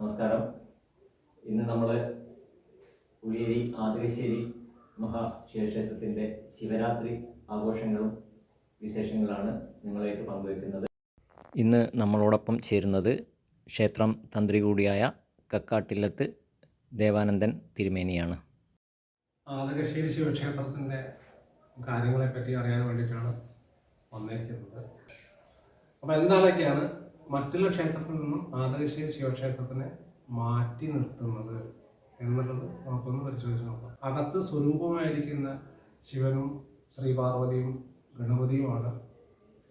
നമസ്കാരം. ഇന്ന് നമ്മൾ ഉള്ളിയേരി ആതിരശ്ശേരി മഹാശിവക്ഷേത്രത്തിന്റെ ശിവരാത്രി ആഘോഷങ്ങളും വിശേഷങ്ങളാണ് നിങ്ങളായിട്ട് പങ്കുവയ്ക്കുന്നത്. ഇന്ന് നമ്മളോടൊപ്പം ചേരുന്നത് ക്ഷേത്രം തന്ത്രി കൂടിയായ കക്കാട്ടില്ലത്ത് ദേവാനന്ദൻ തിരുമേനിയാണ്. ആതിരശ്ശേരി ശിവക്ഷേത്രത്തിന്റെ കാര്യങ്ങളെപ്പറ്റി അറിയാൻ വേണ്ടിയിട്ടാണ് വന്നിരിക്കുന്നത്. അപ്പോൾ എന്തൊക്കെയാണ് മറ്റുള്ള ക്ഷേത്രത്തിൽ നിന്നും ആദർശീയ ശിവക്ഷേത്രത്തിനെ മാറ്റി നിർത്തുന്നത് എന്നുള്ളത് നമുക്കൊന്ന് പരിശോധിച്ച് നോക്കാം. അകത്ത് സ്വരൂപമായിരിക്കുന്ന ശിവനും ശ്രീ ശ്രീപാർവതിയും ഗണപതിയുമാണ്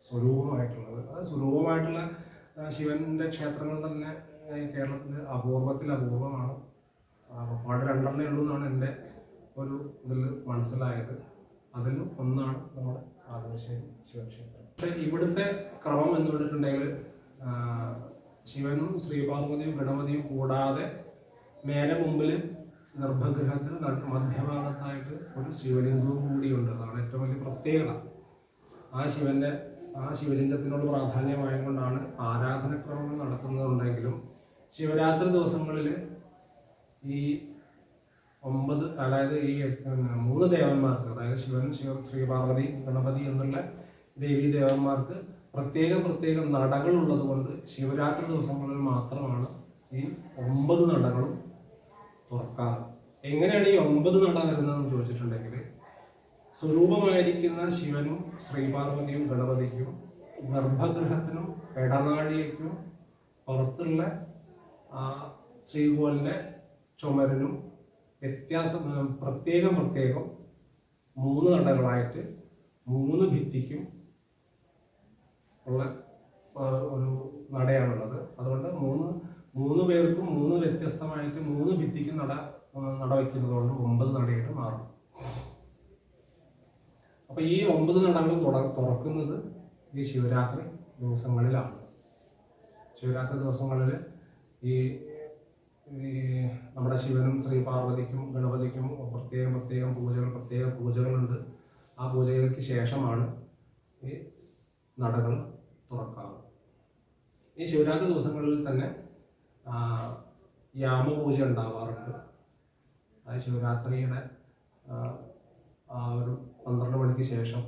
സ്വരൂപമായിട്ടുള്ളത്. അത് സ്വരൂപമായിട്ടുള്ള ശിവന്റെ ക്ഷേത്രങ്ങൾ തന്നെ കേരളത്തിൽ അപൂർവത്തിൽ അപൂർവമാണ്. പാട് രണ്ടെണ്ണേ ഉള്ളൂ എന്നാണ് എന്റെ ഒരു ഇതിൽ മനസ്സിലായത്. അതിൽ ഒന്നാണ് നമ്മുടെ ആദർശ ശിവക്ഷേത്രം. പക്ഷേ ഇവിടുത്തെ ക്രമം എന്ന് പറഞ്ഞിട്ടുണ്ടെങ്കിൽ ശിവനും ശ്രീപാർവതിയും ഗണപതിയും കൂടാതെ മേലെ മുമ്പിൽ ഗർഭഗൃഹത്തിൽ നട- മധ്യഭാഗത്തായിട്ട് ഒരു ശിവലിംഗവും കൂടിയുണ്ട്. അതാണ് ഏറ്റവും വലിയ പ്രത്യേകത. ആ ശിവന്റെ ആ ശിവലിംഗത്തിനോട് പ്രാധാന്യമായതുകൊണ്ടാണ് ആരാധനക്രമങ്ങൾ നടത്തുന്നതുണ്ടെങ്കിലും ശിവരാത്രി ദിവസങ്ങളിൽ ഈ ഒമ്പത് അതായത് ഈ മൂന്ന് ദേവന്മാർക്ക് അതായത് ശിവൻ ശിവ ശ്രീപാർവതി ഗണപതി എന്നുള്ള ദേവീ ദേവന്മാർക്ക് പ്രത്യേകം പ്രത്യേക നടകൾ ഉള്ളത് കൊണ്ട് ശിവരാത്രി ദിവസങ്ങളിൽ മാത്രമാണ് ഈ ഒമ്പത് നടകളും തുറക്കാറ്. എങ്ങനെയാണ് ഈ ഒമ്പത് നട വരുന്നതെന്ന് ചോദിച്ചിട്ടുണ്ടെങ്കിൽ സ്വരൂപമായിരിക്കുന്ന ശിവനും ശ്രീപാർവതിയും ഗണപതിക്കും ഗർഭഗൃഹത്തിനും ഇടനാഴിക്കും പുറത്തുള്ള ശ്രീകോലിന്റെ ചുമരനും വ്യത്യാസം പ്രത്യേകം പ്രത്യേകം മൂന്ന് നടകളായിട്ട് മൂന്ന് ഭിത്തിക്കും ഉള്ള ഒരു നടയാണുള്ളത്. അതുകൊണ്ട് മൂന്ന് മൂന്ന് പേർക്കും മൂന്ന് വ്യത്യസ്തമായിട്ട് മൂന്ന് ഭിത്തിക്കും നട നട വയ്ക്കുന്നത് കൊണ്ട് ഒമ്പത് നടയായിട്ട് മാറും. അപ്പൊ ഈ ഒമ്പത് നടകളും തുറ- തുറക്കുന്നത് ഈ ശിവരാത്രി ദിവസങ്ങളിലാണ്. ശിവരാത്രി ദിവസങ്ങളിൽ ഈ നമ്മുടെ ശിവനും ശ്രീ പാർവതിക്കും ഗണപതിക്കും പ്രത്യേകം പ്രത്യേകം പൂജകൾ പ്രത്യേക പൂജകളുണ്ട്. ആ പൂജകൾക്ക് ശേഷമാണ് ഈ നടകൾ തുറക്കാറ് ഈ ശിവരാത്രി ദിവസങ്ങളിൽ തന്നെ യാമപൂജ ഉണ്ടാവാറുണ്ട്. അത് ശിവരാത്രിയുടെ ഒരു പന്ത്രണ്ട് മണിക്ക് ശേഷം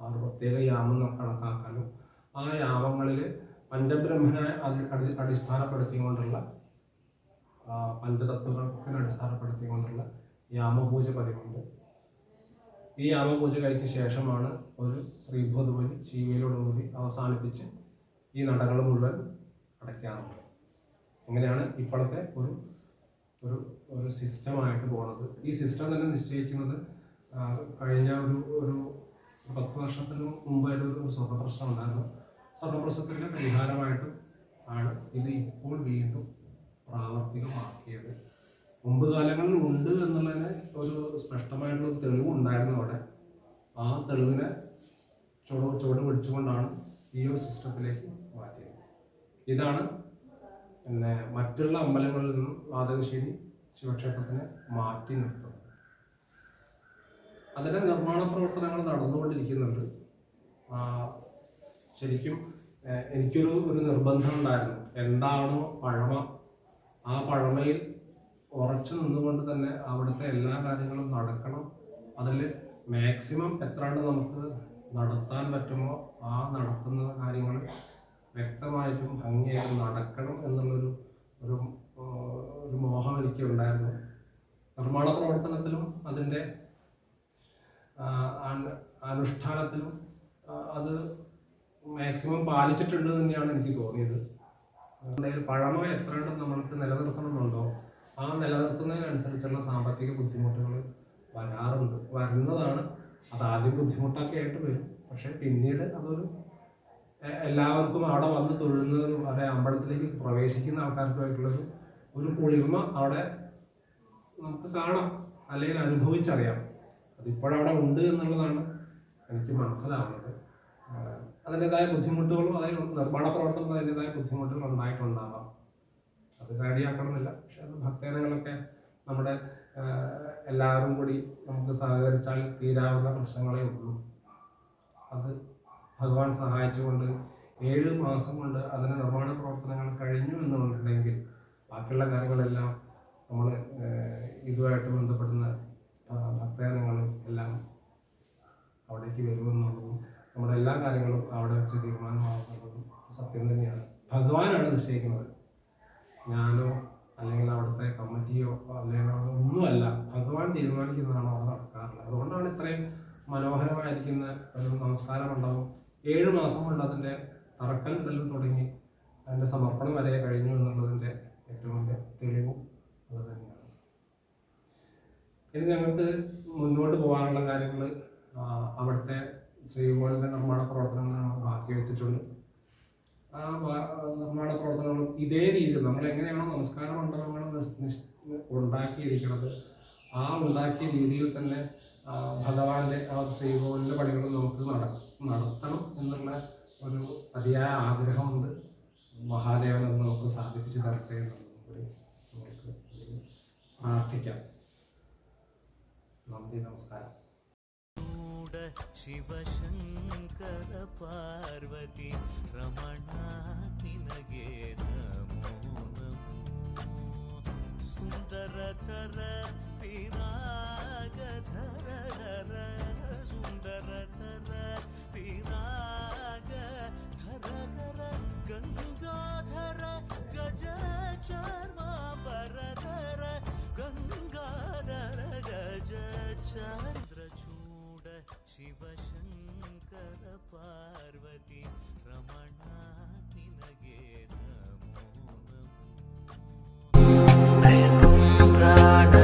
ആ ഒരു പ്രത്യേക യാമം കണക്കാക്കാനും ആ യാമങ്ങളിൽ പഞ്ചബ്രഹ്മനെ അതിൽ അടി- അടിസ്ഥാനപ്പെടുത്തിക്കൊണ്ടുള്ള ആ, പഞ്ചതത്വത്തിന് അടിസ്ഥാനപ്പെടുത്തിക്കൊണ്ടുള്ള യാമപൂജ പതിവുണ്ട്. ഈ യാമപൂജ കഴിഞ്ഞ ശേഷമാണ് ഒരു ശ്രീഭൂതബലി ശീവയിലോടുകൂടി അവസാനിപ്പിച്ച് ഈ നടകൾ മുഴുവൻ അടയ്ക്കാറുണ്ട്. അങ്ങനെയാണ് ഇപ്പോഴത്തെ ഒരു ഒരു ഒരു സിസ്റ്റമായിട്ട് പോണത്. ഈ സിസ്റ്റം തന്നെ നിശ്ചയിക്കുന്നത് കഴിഞ്ഞ ഒരു ഒരു പത്ത് വർഷത്തിന് മുമ്പ് ഒരു ഒരു സ്വർണപ്രശ്നം ഉണ്ടായിരുന്നു. സ്വർണപ്രശ്നത്തിന്റെ പരിഹാരമായിട്ടും ആണ് ഇത് ഇപ്പോൾ വീണ്ടും പ്രാവർത്തികമാക്കിയത്. മുമ്പ് കാലങ്ങളിൽ ഉണ്ട് എന്നുള്ളതിന് ഒരു സ്പഷ്ടമായിട്ടുള്ള തെളിവ് ഉണ്ടായിരുന്നു അവിടെ. ആ തെളിവിനെ ചുവട് ചുവട് പിടിച്ചുകൊണ്ടാണ് ഈ ഒരു സിസ്റ്റത്തിലേക്ക് മാറ്റിയത്. ഇതാണ് പിന്നെ മറ്റുള്ള അമ്പലങ്ങളിൽ നിന്നും വാതകശ്ശേരി ശിവക്ഷേത്രത്തിനെ മാറ്റി നിർത്തുന്നത്. അതിന്റെ നിർമ്മാണ പ്രവർത്തനങ്ങൾ നടന്നുകൊണ്ടിരിക്കുന്നുണ്ട്. ശരിക്കും എനിക്കൊരു ഒരു നിർബന്ധം ഉണ്ടായിരുന്നു. എന്താണോ പഴമ ആ പഴമയിൽ ഉറച്ചു നിന്നുകൊണ്ട് തന്നെ അവിടുത്തെ എല്ലാ കാര്യങ്ങളും നടക്കണം. അതിൽ മാക്സിമം എത്രാണ്ട് നമുക്ക് നടത്താൻ പറ്റുമോ ആ നടത്തുന്ന കാര്യങ്ങൾ വ്യക്തമായിട്ടും ഭംഗിയായിട്ടും നടക്കണം എന്നുള്ളൊരു ഒരു ഒരു മോഹം എനിക്ക് ഉണ്ടായിരുന്നു നിർമ്മാണ പ്രവർത്തനത്തിലും അതിന്റെ അനുഷ്ഠാനത്തിലും അത് മാക്സിമം പാലിച്ചിട്ടുണ്ട് തന്നെയാണ് എനിക്ക് തോന്നിയത്. പഴമ എത്രണ്ട് നമ്മൾക്ക് നിലനിർത്തണമെന്നുണ്ടോ? ആ നിലനിർത്തുന്നതിനനുസരിച്ചുള്ള സാമ്പത്തിക ബുദ്ധിമുട്ടുകൾ വരാറുണ്ട്. വരുന്നതാണ്. അത് ആദ്യം ബുദ്ധിമുട്ടൊക്കെ ആയിട്ട് വരും. പക്ഷെ പിന്നീട് അതൊരു എല്ലാവർക്കും അവിടെ വന്ന് തൊഴുന്നതും അതെ അമ്പലത്തിലേക്ക് പ്രവേശിക്കുന്ന ആൾക്കാർക്കുമായിട്ടുള്ളൊരു ഒരു കുളിർമ അവിടെ നമുക്ക് കാണാം. അല്ലെങ്കിൽ അനുഭവിച്ചറിയാം. അതിപ്പോഴവിടെ ഉണ്ട് എന്നുള്ളതാണ് എനിക്ക് മനസ്സിലാവുന്നത്. അതിന്റെതായ ബുദ്ധിമുട്ടുകളും അതായത് നിർമ്മാണ പ്രവർത്തനത്തിൽ അതിന്റെതായ ബുദ്ധിമുട്ടുകൾ ഉണ്ടായിട്ടുണ്ടാവാം. അത് കാര്യമാക്കണമെന്നില്ല പക്ഷെ അത് ഭക്തജനങ്ങളൊക്കെ നമ്മുടെ എല്ലാവരും കൂടി നമുക്ക് സഹകരിച്ചാൽ തീരാവുന്ന പ്രശ്നങ്ങളേ ഉള്ളൂ. അത് ഭഗവാൻ സഹായിച്ചുകൊണ്ട് ഏഴ് മാസം കൊണ്ട് അതിന് നിർമ്മാണ പ്രവർത്തനങ്ങൾ കഴിഞ്ഞു എന്നുണ്ടെങ്കിൽ ബാക്കി ബാക്കിയുള്ള കാര്യങ്ങളെല്ലാം നമ്മൾ ഇതുമായിട്ട് ബന്ധപ്പെടുന്ന ഭക്തജനങ്ങൾ എല്ലാം അവിടേക്ക് വരുമെന്നുള്ളതും നമ്മുടെ എല്ലാ കാര്യങ്ങളും അവിടെ വെച്ച് തീരുമാനമാകുന്നതും സത്യം തന്നെയാണ്. ഭഗവാനാണ് നിശ്ചയിക്കുന്നത്. ഞാനോ അല്ലെങ്കിൽ അവിടുത്തെ കമ്മിറ്റിയോ അല്ലെങ്കിൽ ഒന്നുമല്ല ഭഗവാൻ തീരുമാനിക്കുന്നതാണ് അവിടെ നടക്കാറുള്ളത്? അതുകൊണ്ടാണ് ഇത്രയും മനോഹരമായിരിക്കുന്ന ഒരു നമസ്കാരം മണ്ഡപം ഏഴ് മാസം കൊണ്ട് അതിന്റെ തറക്കല്ലിടലും തുടങ്ങി അതിന്റെ സമർപ്പണം വരെ കഴിഞ്ഞു എന്നുള്ളതിന്റെ ഏറ്റവും വലിയ തെളിവും അത് തന്നെയാണ്. ഇനി ഞങ്ങൾക്ക് മുന്നോട്ട് പോകാനുള്ള കാര്യങ്ങൾ അവിടുത്തെ ശ്രീകോവിലിന്റെ നിർമ്മാണ പ്രവർത്തനങ്ങൾ ബാക്കി വെച്ചിട്ടുണ്ട്. ആ നിർമ്മാണ പ്രവർത്തനങ്ങളും ഇതേ രീതിയിൽ നമ്മൾ എങ്ങനെയാണോ നമസ്കാര മണ്ഡലങ്ങൾ ഉണ്ടാക്കിയിരിക്കുന്നത് ആ ഉണ്ടാക്കിയ രീതിയിൽ തന്നെ ഭഗവാന്റെ ആ ശ്രീകോവിലിന്റെ പണികൾ നമുക്ക് നടത്തണം എന്നുള്ള ഒരു അതിയായ ആഗ്രഹമുണ്ട്. മഹാദേവൻ അത് നമുക്ക് സാധിപ്പിച്ചു തരട്ടെ നമുക്ക് പ്രാർത്ഥിക്കാം. നന്ദി നമസ്കാരം. ശിവശങ്കര പാർവതി രമണ गेधन सुन्दर धर पिनाग धर धर। पिनाग धर धर। गङ्गाधर गज चर्मा पर गज चन्द्रूड शिव पार्वती रमणा I am